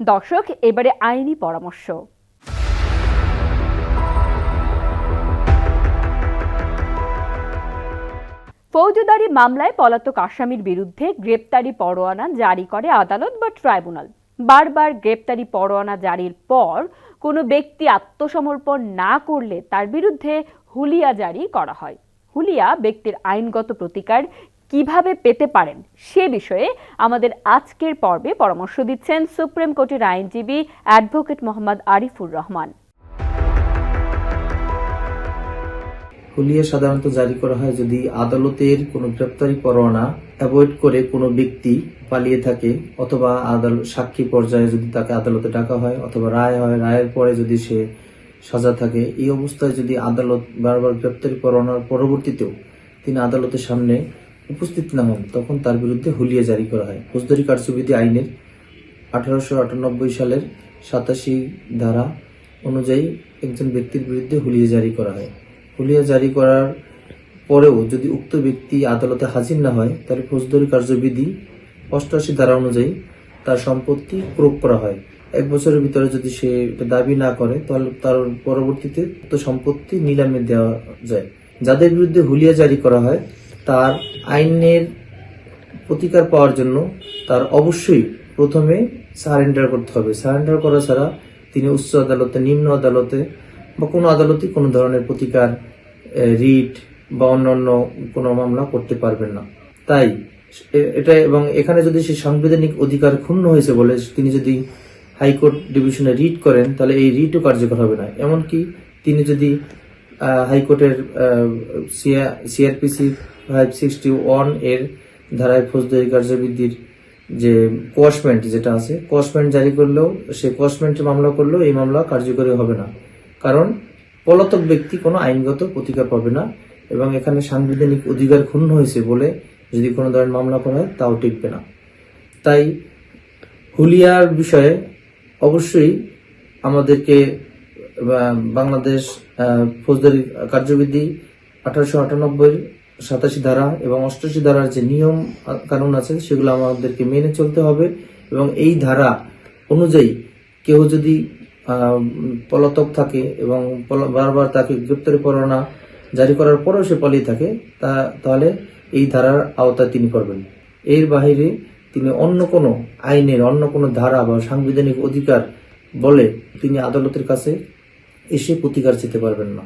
দর্শক, এবারে আইনি পরামর্শ। ফৌজদারি মামলায় পলাতক আসামির বিরুদ্ধে গ্রেপ্তারি পরোয়ানা জারি করে আদালত বা ট্রাইব্যুনাল। বারবার গ্রেপ্তারি পরোয়ানা জারির পর কোনো ব্যক্তি আত্মসমর্পণ না করলে তার বিরুদ্ধে হুলিয়া জারি করা হয়। হুলিয়া ব্যক্তির আইনগত প্রতিকার কীভাবে পেতে পারেন সে বিষয়ে আমাদের আজকের পর্বে পরামর্শ দিচ্ছেন সুপ্রিম কোর্টের আইনজীবী অ্যাডভোকেট মোহাম্মদ আরিফুর রহমান। হুলিয়া সাধারণত জারি করা হয় যদি আদালতের কোনো গ্রেপ্তারি পরোয়ানা অ্যাভয়েড করে কোনো ব্যক্তি পালিয়ে থাকে অথবা আদালত সাক্ষী পর্যায়ে যদি তাকে আদালতে ডাকা হয় অথবা রায় হয়, রায়ের পরে যদি সে সাজা থাকে, এই অবস্থায় যদি আদালত বারবার গ্রেপ্তারি পরোয়ানার পরবর্তীতেও তিনি আদালতের সামনে উপস্থিত না হন তখন তার বিরুদ্ধে হুলিয়া জারি করা হয়। ফৌজদারি কার্যবিধি আইনের আঠারোশো আটানব্বই সালের সাতাশি ধারা অনুযায়ী একজন ব্যক্তির বিরুদ্ধে হুলিয়া জারি করা হয়। হুলিয়া জারি করার পরেও যদি উক্ত ব্যক্তি আদালতে হাজির না হয়, তাহলে ফৌজদারি কার্যবিধি অষ্টআশি ধারা অনুযায়ী তার সম্পত্তি প্রয়োগ করা হয়। এক বছরের ভিতরে যদি সে দাবি না করে, তাহলে তার পরবর্তীতে উক্ত সম্পত্তি নিলামে দেওয়া যায়। যাদের বিরুদ্ধে হুলিয়া জারি করা হয় তার আইনের প্রতিকার পাওয়ার জন্য তার অবশ্যই প্রথমে সারেন্ডার করতে হবে। সারেন্ডার করা ছাড়া তিনি উচ্চ আদালতে, নিম্ন আদালতে বা কোনো আদালতে কোনো ধরনের প্রতিকার রিট বা অন্যান্য কোনো মামলা করতে পারবেন না। তাই এটা এবং এখানে যদি সে সাংবিধানিক অধিকার ক্ষুণ্ণ হয়েছে বলে তিনি যদি হাইকোর্ট ডিভিশনে রিট করেন, তাহলে এই রিটও কার্যকর হবে না। এমনকি তিনি যদি হাইকোর্টের সিআরপিসি ফাইভ সিক্সটি ওয়ানের ধারায় ফৌজদারি কার্যবিধির যে কোয়াশমেন্ট যেটা আছে, কোয়াশমেন্ট জারি করলেও, সে কোয়াশমেন্টের মামলা করলেও এই মামলা কার্যকরী হবে না। কারণ পলাতক ব্যক্তি কোনো আইনগত প্রতিকার পাবে না এবং এখানে সাংবিধানিক অধিকার ক্ষুণ্ণ হয়েছে বলে যদি কোনো ধরনের মামলা করা হয়, তাও টিকবে না। তাই হুলিয়ার বিষয়ে অবশ্যই আমাদেরকে বাংলাদেশ ফৌজদারি কার্যবিধি আঠারোশো আটানব্বই সাতাশি ধারা এবং অষ্টাশি ধারার যে নিয়ম কানুন আছে, সেগুলো আমাদেরকে মেনে চলতে হবে এবং এই ধারা অনুযায়ী কেউ যদি পলাতক থাকে এবং বারবার তাকে গ্রেপ্তারি পরোয়ানা জারি করার পরেও সে পালিয়ে থাকে, তা, তাহলে এই ধারার আওতায় তিনি করবেন এর বাহিরে তিনি অন্য কোনো আইনের, অন্য কোনো ধারা বা সাংবিধানিক অধিকার বলে তিনি আদালতের কাছে এসে প্রতিকার চেতে পারবেন না।